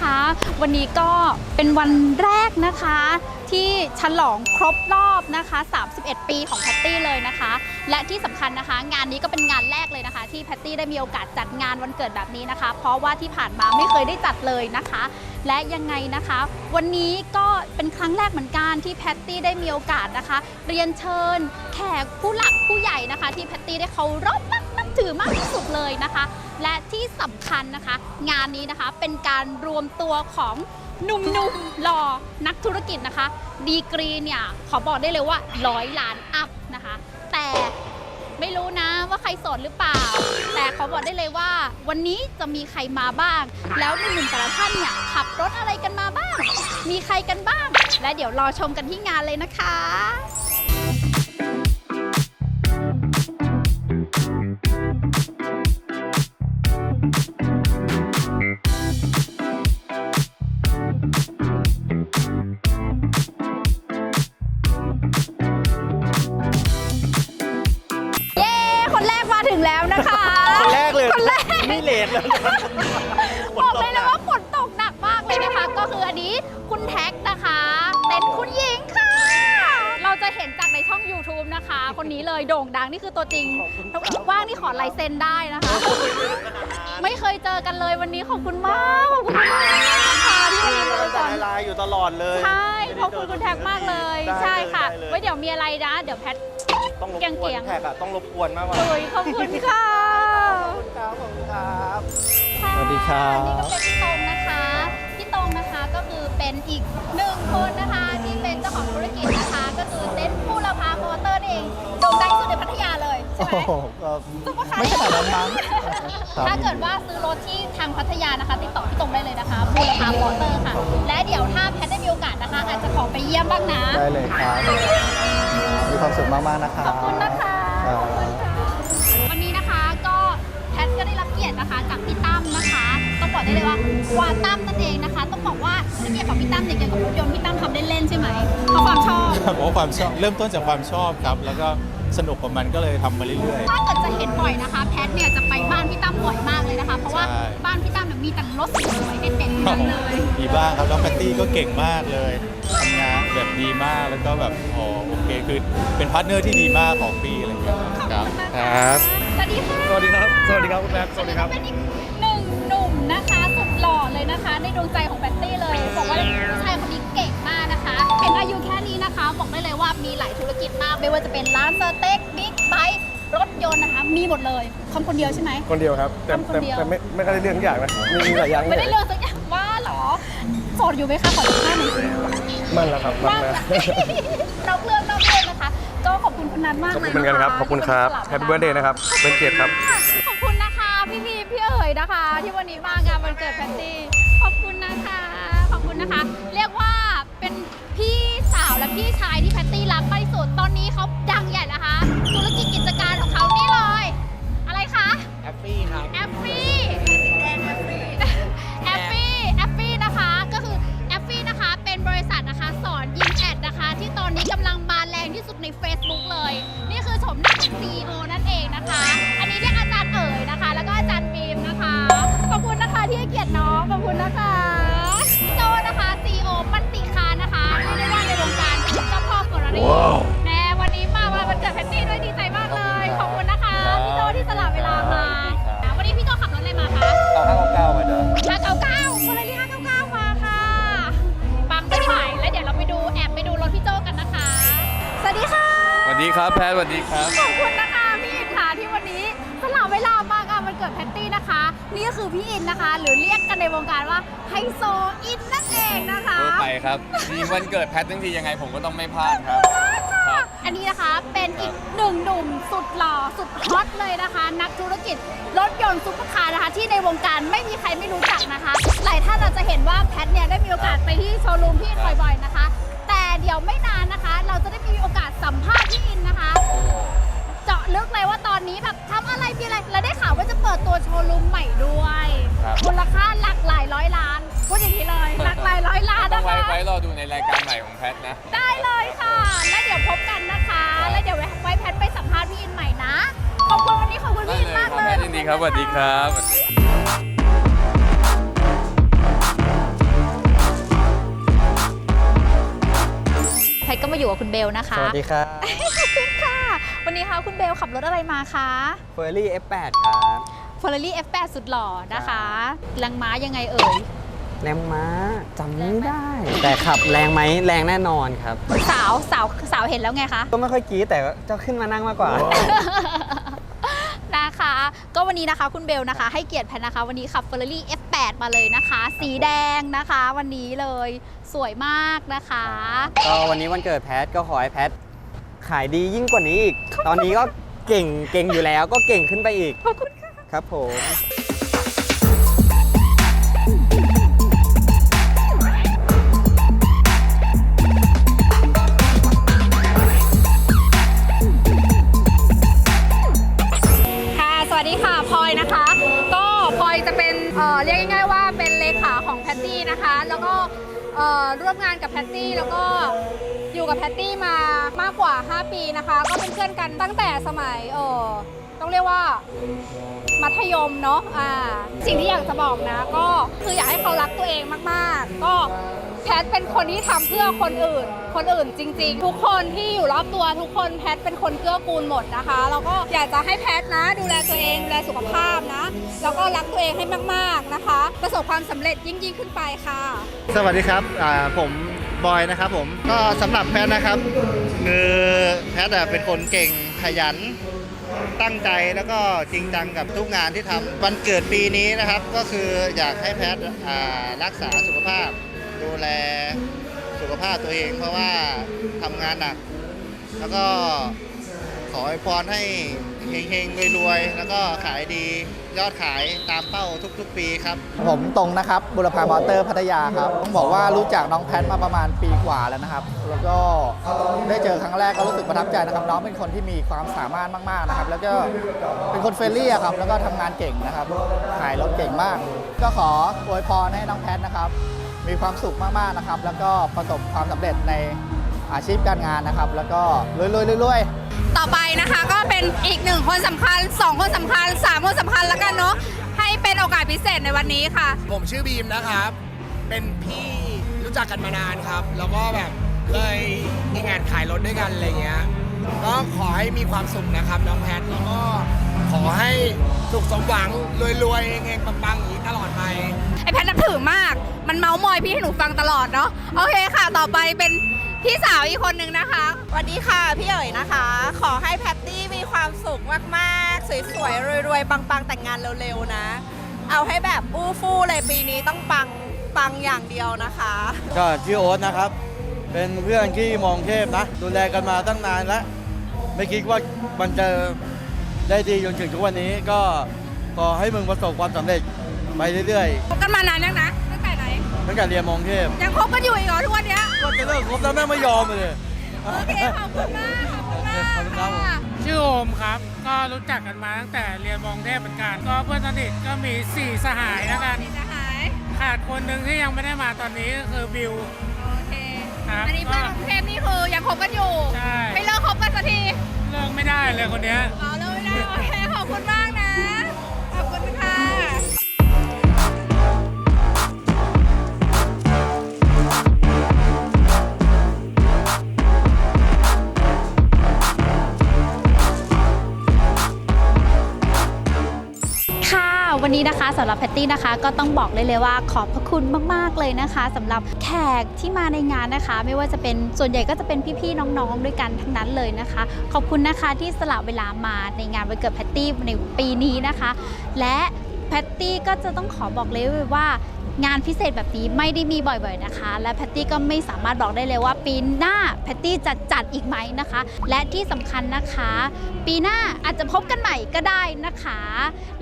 คะ วันนี้ก็เป็นวันแรกนะคะ ที่ฉลองครบรอบนะคะ 31 ปีของแพตตี้เลยนะคะ และที่สำคัญนะคะ งานนี้ก็เป็นงานแรกเลยนะคะ ที่แพตตี้ได้มีโอกาสจัดงานวันเกิดแบบนี้นะคะ เพราะว่าที่ผ่านมาไม่เคยได้จัดเลยนะคะ และยังไงนะคะ วันนี้ก็เป็นครั้งแรกเหมือนกันที่แพตตี้ได้มีโอกาสนะคะ เรียนเชิญ แขกผู้หลักผู้ใหญ่นะคะ ที่แพตตี้ได้เคารพ ถือมากที่สุดเลยนะคะ และที่สำคัญนะคะ งานนี้นะคะเป็นการรวมตัวของหนุ่มๆหล่อนักธุรกิจนะคะ ดีกรีเนี่ย ขอบอกได้เลยว่าร้อยล้านอัพนะคะ แต่ไม่รู้นะว่าใครโสดหรือเปล่า แต่ขอบอกได้เลยว่า วันนี้จะมีใครมาบ้าง แล้วหนุ่มๆแต่ละท่านเนี่ยขับรถอะไรกันมาบ้าง มีใครกันบ้าง และเดี๋ยวรอชมกันที่งานเลยนะคะ แรกมาถึงแล้วนะคะ คนแรกเลยคนแรก นี่เลทแล้วนะบอกเลยนะว่าฝนตกหนักมากเลยนะคะ ก็คืออันนี้คุณแท็กนะคะเป็นคุณหญิงค่ะ เราจะเห็นจากในช่อง YouTube นะคะ คนนี้เลยโด่งดังนี่คือตัวจริงถ้าว่างนี่ขอลายเซ็นได้นะคะ ไม่เคยเจอกันเลยวันนี้ขอบคุณมากขอบคุณมากนะคะที่วันนี้มาเลยก่อนในไลน์อยู่ตลอดเลยใช่ ขอบคุณคุณแท็กมากเลย ได้ใช่ค่ะ ได้เลยไว้เดี๋ยวมีอะไรนะ เดี๋ยวแพท ต้องรบเกี่กวนยงๆแท็กอะต้องรบกวนมากกว่าโอ้ยขอบคุณค่ะขอบคุณครับขอบคุณครับค่ะสวัสดีครับ นี่ก็เป็นพี่ตรงนะคะ พี่ตรงนะคะก็คือเป็นอีกหนึ่งคนนะคะที่เป็นเจ้าของธุรกิจนะคะ ก็คือเต็นท์ผู้ละพามอเตอร์นี่เองโด่งดังที่สุดในพัทยาเลยใช่ไหมก็ซุปเปอร์คาร์ไม่ขนาดนั้นมั้งครับถ้าเกิดว่าซื้อรถที่ทางพัทยานะคะ ติดต่อพี่ตรงได้เลยนะคะผู้ละพามอเตอร์ค่ะ และเดี๋ยวถ้าแพทได้มีโอกาสนะคะ อาจจะขอไปเยี่ยมบ้างนะ ได้เลยครับมีความ สุขมากๆนะครับขอบคุณนะคะครับขอบคุณค่ะวันนี้นะคะก็แพทก็ได้รับเกียรตินะคะจากพี่ตั้มนะคะ ต้องบอกได้เลยว่าวาตั้มนั่นเองนะคะ ต้องบอกว่าเกียรติของพี่ตั้มเนี่ยเกี่ยวกับรถยนต์พี่ตั้มทำเล่นๆใช่ไหมเพราะความชอบ ผมว่าความชอบเริ่มต้นจากความชอบครับ แล้วก็สนุกกับมันก็เลยทำมาเรื่อย ถ้าเกิดจะเห็นบ่อยนะคะ แพทเนี่ยจะไปบ้านพี่ตั้มบ่อยมากเลยนะคะ เพราะว่าใช่ บ้านพี่ตั้มเนี่ยมีแต่รถสวยๆเด็ดๆทั้งนั้นเลย ๆ มีบ้างครับน้องแพตตี้ก็เก่งมากเลยทำงาน แบบดีมากแล้วก็แบบอ๋อโอเคคือเป็นพาร์ทเนอร์ที่ดีมากของปีอะไรอย่างเงี้ยครับครับสวัสดีค่ะสวัสดีครับ สวัสดีครับคุณแม็กซ์สวัสดีครับเป็นอีกหนึ่งหนุ่มนะคะสุดหล่อเลยนะคะ ในดวงใจของแบตตี้เลยบอกว่าผู้ชายคนนี้เก่งมากนะคะเห็นอายุแค่นี้นะคะบอกได้เลยว่ามีหลายธุรกิจมาก ไม่ว่าจะเป็นร้านสเต็กบิ๊กไบค์รถยนต์นะคะ มีหมดเลยทำคนเดียวใช่ไหมคนเดียวครับแต่ทำคนแต่เดียวแต่ไม่ไม่ได้เรื่องทุกอย่างนะมีมีหลายอย่างไม่ได้เลือกสักอย่างว่าเหรอโสดอยู่ไหมคะขอสัมภาษณ์หน่อยสิ มั่นแล้วครับมั่นว่างแล้วนอกเรื่องนอกเรื่องนะคะ ก็ขอบคุณคุณนัทมากขอบเลคุยณเหมือนกันครับะะขอบคุณครับ ที่แฮปปี้เบิร์ดเดย์นะครับ เป็นเกียรติครับ ขอบคุณนะคะ พี่พีพี่เอ๋ยนะคะ ที่วันนี้มางานวันเกิดแพตตี้ขอบคุณนะคะ ขอบคุณนะคะ เรียกว่าเป็นพี่สาวและพี่ชายที่แพตตี้รักมากที่สุดตอนนี้เขา พ่อเฟอร์รารี่แน่วันนี้มาวันเกิดแพตตี้ด้วยดีใจมากเลย ขอบคุณนะคะ พี่โจที่สละเวลามาวันนี้พี่โจขับรถอะไรมาคะเอาห้าเก้ามาเด้อ599คนละที่599มาค่ะปังไปใหม่แล้วเดี๋ยวเราไปดูแอบไปดูรถพี่โจกันนะคะ สวัสดีค่ะ สวัสดีครับแพทสวัสดีครับ ขอบคุณนะคะพี่อินค่ะที่วันนี้สละเวลามางานวันเกิดแพตตี้นะคะ นี่ก็คือพี่อินนะคะ หรือเรียกกันในวงการว่าไฮโซอินนั่นเองนะคะ เออไปครับมีวันเกิดแพททั้งทียังไงผมก็ต้องไม่พลาดครับครับ อันนี้นะคะเป็นอีกหนึ่งหนุ่มสุดหล่อสุดฮอตเลยนะคะ นักธุรกิจรถยนต์ซุปเปอร์คาร์นะคะ ที่ในวงการไม่มีใครไม่รู้จักนะคะ หลายท่านอาจจะเห็นว่าแพทเนี่ยได้มีโอกาสไปที่โชว์รูมพี่อินบ่อยๆนะคะ แต่เดี๋ยวไม่นานนะคะ เราจะได้มีโอกาสสัมภาษณ์พี่อินนะคะ เจาะลึกเลยว่าตอนนี้แบบทำอะไรมีอะไรและได้ข่าวว่าจะเปิดตัวโชว์รูมใหม่ด้วยครับ มูลค่าหลักหลายร้อยล้าน พูดอย่างนี้เลยหลักหลายร้อยล้านต้อนะไว้คะ ไว้รอดูในรายการใหม่ของแพทนะ ได้เลยค่ะ แล้วเดี๋ยวพบกันนะคะ แล้วเดี๋ยวไว้แพทไปสัมภาษณ์พี่อินใหม่นะ ขอบคุณวันนี้ขอบคุณพี่อินมากเลยได้เลยขอบคุณแพทย์ยินดีครับสวัสดีครับ แพทก็มาอยู่กับคุณเบลนะคะสวัสดีครับ ขอบคุณค่ะ วันนี้ค่ะคุณเบลขับรถอะไรมาคะ เฟอร์รี่ F8 ครับ f e r r a r i F8 สุดหล่อนะคะ แรงม้ายังไงเอ่ย แรงม้าจำไม่ได้ แต่ขับแรงไหมแรงแน่นอนครับ สาวสาวสาวเห็นแล้วไงคะ ก็ไม่ค่อยกรี้แต่จะขึ้นมานั่งมากกว่า นะคะ ก็วันนี้นะคะคุณเบลนะคะ ให้เกียรติแพทนะคะ วันนี้ขับ Ferrari F8 มาเลยนะคะ สีแดงนะคะ วันนี้เลยสวยมากนะคะ ก็วันนี้วันเกิดแพทก็ขอให้แพทขายดียิ่งกว่านี้อีก ตอนนี้ก็เก่งเก่งอยู่แล้วก็เก่งขึ้นไปอีก ขอบคุณค่ะ ครับผม เป็นเอ่อเรียกง่ายๆว่าเป็นเลขาของแพตตี้นะคะ แล้วก็เอ่อร่วมงานกับแพตตี้แล้วก็อยู่กับแพตตี้มามากกว่า 5 ปีนะคะ ก็เป็นเพื่อนกันตั้งแต่สมัยเออ ต้องเรียกว่ามัธยมเนาะอ่าสิ่งที่อยากจะบอกนะ ก็คืออยากให้เขารักตัวเองมากๆ ก็แพทเป็นคนที่ทำเพื่อคนอื่น คนอื่นจริง ๆ ทุกคนที่อยู่รอบตัวทุกคนแพทเป็นคนเกื้อกูลหมดนะคะแล้วก็อยากจะให้แพทนะ ดูแลตัวเองดูแลสุขภาพนะ แล้วก็รักตัวเองให้มากๆนะคะ ประสบความสำเร็จยิ่งๆขึ้นไปค่ะ สวัสดีครับอ่าผมบอยนะครับผมก็สำหรับแพทนะครับคือแพทอะเป็นคนเก่งขยัน ตั้งใจแล้วก็จริงจังกับทุกงานที่ทำวันเกิดปีนี้นะครับ ก็คืออยากให้แพทย์รักษาสุขภาพ ดูแลสุขภาพตัวเอง เพราะว่าทำงานหนัก แล้วก็ ออวยพรให้เฮงๆรวยๆ แล้วก็ขายดียอดขายตามเป้าทุกๆ ปีครับ ผมตรงนะครับบุรพามอเตอร์พัทยาครับต้องบอกว่ารู้จักน้องแพทมาประมาณปีกว่าแล้วนะครับ แล้วก็ได้เจอครั้งแรกก็รู้สึกประทับใจนะครับ น้องเป็นคนที่มีความสามารถมากๆนะครับ แล้วก็เป็นคนเฟรนลี่ครับแล้วก็ทำงานเก่งนะครับขายรถเก่งมาก ก็ขออวยพรให้น้องแพทนะครับ มีความสุขมากๆนะครับ แล้วก็ประสบความสำเร็จใน อาชีพการงานนะครับ แล้วก็รวยๆรวยๆต่อไปนะคะก็เป็นอีกหนึ่งคนสำคัญสองคนสำคัญสามคนสำคัญแล้วกันเนาะให้เป็นโอกาสพิเศษในวันนี้ค่ะ ผมชื่อบีมนะครับ เป็นพี่รู้จักกันมานานครับ แล้วก็แบบเคยมีงานขายรถด้วยกันอะไรเงี้ย ก็ขอให้มีความสุขนะครับน้องแพท แล้วก็ขอให้สุขสมหวังรวยๆเองๆปังๆอย่างนี้ตลอดไป ไอแพทนับถือมาก มันเมาส์มอยพี่ให้หนูฟังตลอดเนาะโอเคค่ะ ต่อไปเป็น พี่สาวอีกคนนึงนะคะ สวัสดีค่ะ พี่เอ๋ยนะคะ ขอให้แพตตี้มีความสุขมากๆ สวยๆ รวยๆ ปังๆ แต่งงานเร็วๆ นะ เอาให้แบบอู้ฟู่เลยปีนี้ต้องปังปังอย่างเดียวนะคะ ก็ชื่อโอ๊ตนะครับ เป็นเพื่อนที่มองเทพนะ ดูแลกันมาตั้งนานแล้ว ไม่คิดว่ามันจะได้ดีจนถึงทุกวันนี้ ก็ขอให้มึงประสบความสำเร็จไปเรื่อยคบกันมานานยังนะ ตั้งแต่ไหนๆตั้งแต่เรียนมองเทพยังคบกันอยู่อีกเหรอทุกวันเนี้ยก็จะเลิกคบแล้วแม่งไม่ยอมเลยโอเคขอบคุณมากขอบคุณมากขอบคุณครับผมค่ะชื่อโอมครับ ก็รู้จักกันมาตั้งแต่เรียนมองเทพเหมือนกัน ก็เพื่อนสนิทก็มี4สหายแล้วกันสหายขาดคนหนึ่งที่ยังไม่ได้มาตอนนี้ก็คือบิวโอเคครับอันนี้เพื่อนกรุงเทพนี่คือยังคบกันอยู่ใช่ไม่เลิกคบกันสักทีเลิกไม่ได้เลยคนเนี้ยอ๋อเลิกไม่ได้โอเคขอบคุณมากำหรับแพตตี้นะคะ ก็ต้องบอกเลยเลยว่าขอบพระคุณมาก ๆ เลยนะคะสำหรับแขกที่มาในงานนะคะ ไม่ว่าจะเป็นส่วนใหญ่ก็จะเป็นพี่ๆน้องๆด้วยกันทั้งนั้นเลยนะคะ ขอบคุณนะคะที่สละเวลามาในงานวันเกิดแพตตี้ในปีนี้นะคะ และแพตตี้ก็จะต้องขอบอกเลยว่างานพิเศษแบบนี้ไม่ได้มีบ่อยๆนะคะ และแพตตี้ก็ไม่สามารถบอกได้เลยว่าปีหน้าแพตตี้จะจัดอีกไหมนะคะ และที่สำคัญนะคะ ปีหน้าอาจจะพบกันใหม่ก็ได้นะคะ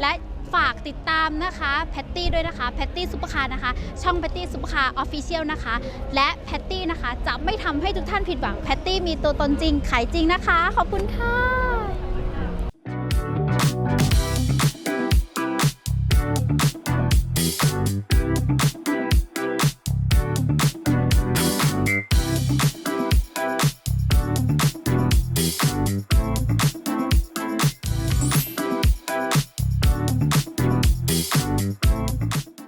และ ฝากติดตามนะคะแพตตี้ด้วยนะคะแพตตี้ซุปเปอร์คาร์นะคะ ช่องแพตตี้ซุปเปอร์คาร์ออฟฟิเชียลนะคะ และแพตตี้นะคะ จะไม่ทำให้ทุกท่านผิดหวังแพตตี้มีตัวตนจริงขายจริงนะคะ ขอบคุณค่ะ